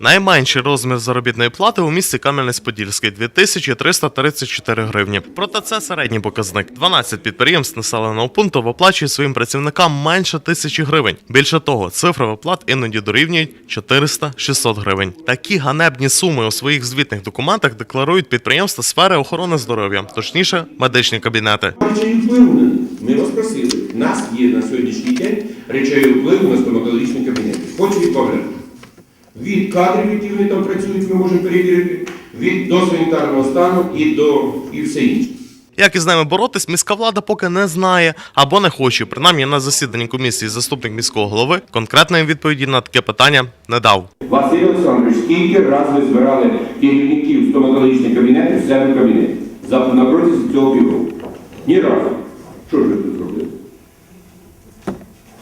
Найменший розмір заробітної плати у місті Кам'янець-Подільський 2334 гривні. Проте це середній показник. 12 підприємств населеного пункту виплачують своїм працівникам менше тисячі гривень. Більше того, цифри виплат іноді дорівнюють 400-600 гривень. Такі ганебні суми у своїх звітних документах декларують підприємства сфери охорони здоров'я, точніше, медичні кабінети. Ми вас просили. Нас є на сьогоднішній день речей впливу на стоматологічні кабінети. Хочу відповідати. Від кадрів, які вони там працюють, ми можемо перевірити, від до санітарного стану і до і все інше. Як із ними боротись, міська влада поки не знає або не хоче. Принаймні на засіданні комісії заступник міського голови конкретної відповіді на таке питання не дав. Василь Олександрович, скільки раз ви збирали керівників стоматологічних кабінетів в себе в кабінеті? За на протязі цього півроку? Ні разу. Що ж ви тут зробили?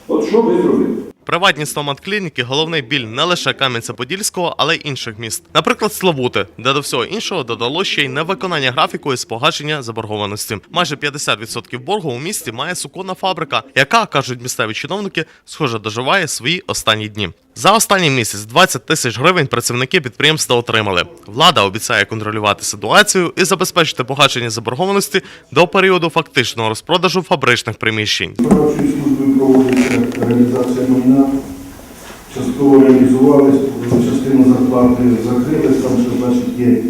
От що ви зробили? Приватні стомат-клініки – головний біль не лише Кам'янця-Подільського, але й інших міст. Наприклад, Славути, де до всього іншого додало ще й невиконання графіку і спогашення заборгованості. Майже 50% боргу у місті має суконна фабрика, яка, кажуть місцеві чиновники, схоже доживає свої останні дні. За останній місяць 20 тисяч гривень працівники підприємства отримали. Влада обіцяє контролювати ситуацію і забезпечити погашення заборгованості до періоду фактичного розпродажу фабричних приміщень. Виконавчою реалізація майна. Частково реалізувалися, частину зарплати закрились, там ще значить є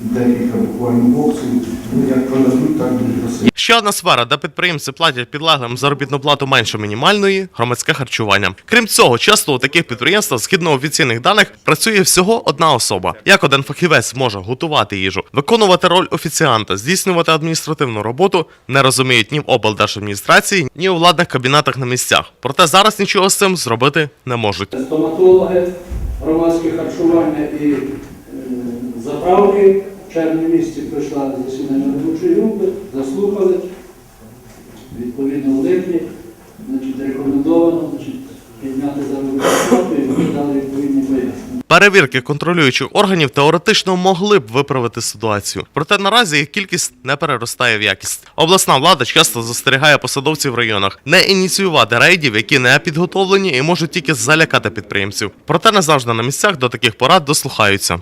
декілька буквально боксів. Ну, як продадуть, так буде просити. Ще одна сфера, де підприємці платять підлеглим заробітну плату менше мінімальної громадське харчування. Крім цього, часто у таких підприємствах, згідно офіційних даних, працює всього одна особа. Як один фахівець може готувати їжу, виконувати роль офіціанта, здійснювати адміністративну роботу, не розуміють ні в облдержадміністрації, ні у владних кабінетах на місцях. Проте зараз нічого з цим зробити не можуть. стоматологи, громадське харчування і е, заправки. Червні місяці прийшла засідання робочої групи, заслухали. Відповідно, в липні значить, рекомендовано значить, підняти заробітну плату і дали відповідні пояснення. Перевірки контролюючих органів теоретично могли б виправити ситуацію. Проте наразі їх кількість не переростає в якість. Обласна влада часто застерігає посадовців в районах не ініціювати рейдів, які не підготовлені і можуть тільки залякати підприємців. Проте не завжди на місцях до таких порад дослухаються.